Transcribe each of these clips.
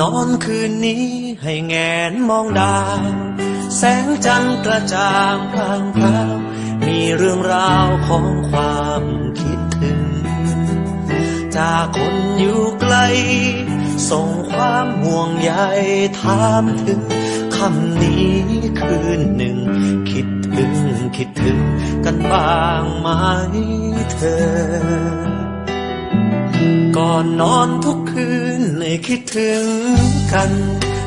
นอนคืนนี้ให้แงนมองดาว แสงจันทร์กระจ่างพลางพราวมีเรื่องราวของความคิดถึง จากคนอยู่ไกล ส่งความห่วงใยถามถึงคำนี้คืนหนึ่ง คิดถึงคิดถึงกันบ้างไหมเธอ ก่อนนอนทุกคืนให้คิดถึงกัน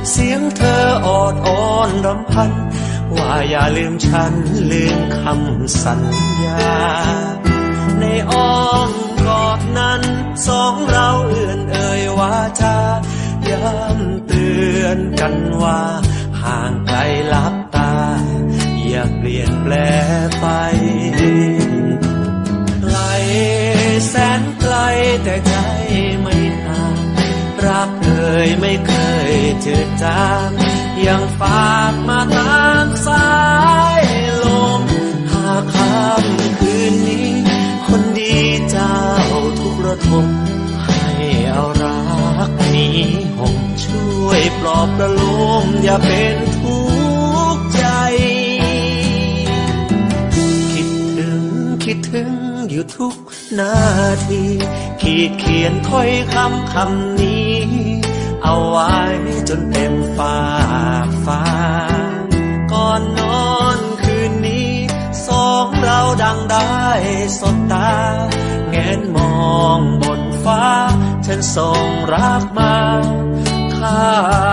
เสียงเธอออดอ้อนรำพัน ว่าอย่าลืมฉันลืมคำสัญญา ในอ้อมกอดนั้น สองเราเอื่อนเอ่ยว่าจะย้ำเตือนกันว่า ห่างไกลลับตา อย่าเปลี่ยนแปลไป ยไม่เคยเจืดจางยังฝากมาตามสายลม หากค่ำคืนนี้ คนดีเจ้าทุกระทมให้เอารักนี้ห่มช่วยปลอบประโลมอย่าเป็นทุกข์ใจ คิดถึงคิดถึงอยู่ทุกนาที ขีดเขียนถ้อยคำคำนี้ เอาไว้จนเต็มฝากฟ้า ก่อนนอนคืนนี้ สองเราดังได้สดตา แงนมองบนฟ้า ฉันส่งรักมาข้า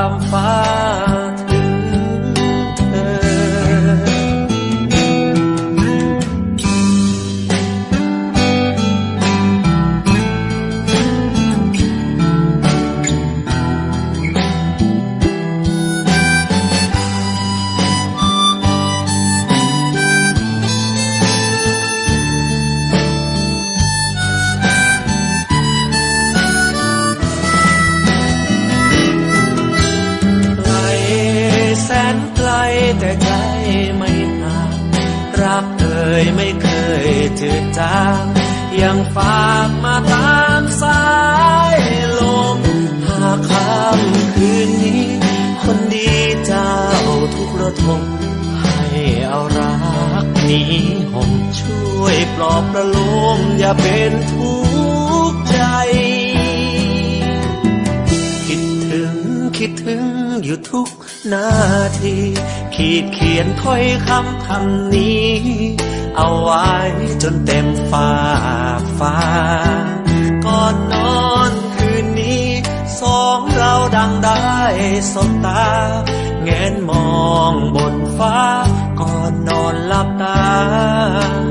แต่ใจไม่ห่างรักเอ่ยไม่เคยจืดจางยังฝากมาตามสายลมหากคำคืนนี้ คนดีเจ้าทุกระทมให้เอารักนี้ห่มช่วยปลอบประโลมอย่าเป็นทุก คิดถึงอยู่ทุกนาที ขีดเขียนถ้อยคำคำนี้ เอาไว้จนเต็มฝากฟ้า ก่อนนอนคืนนี้ สองเราดังได้สบตา แงนมองบนฟ้า ก่อนนอนหลับตา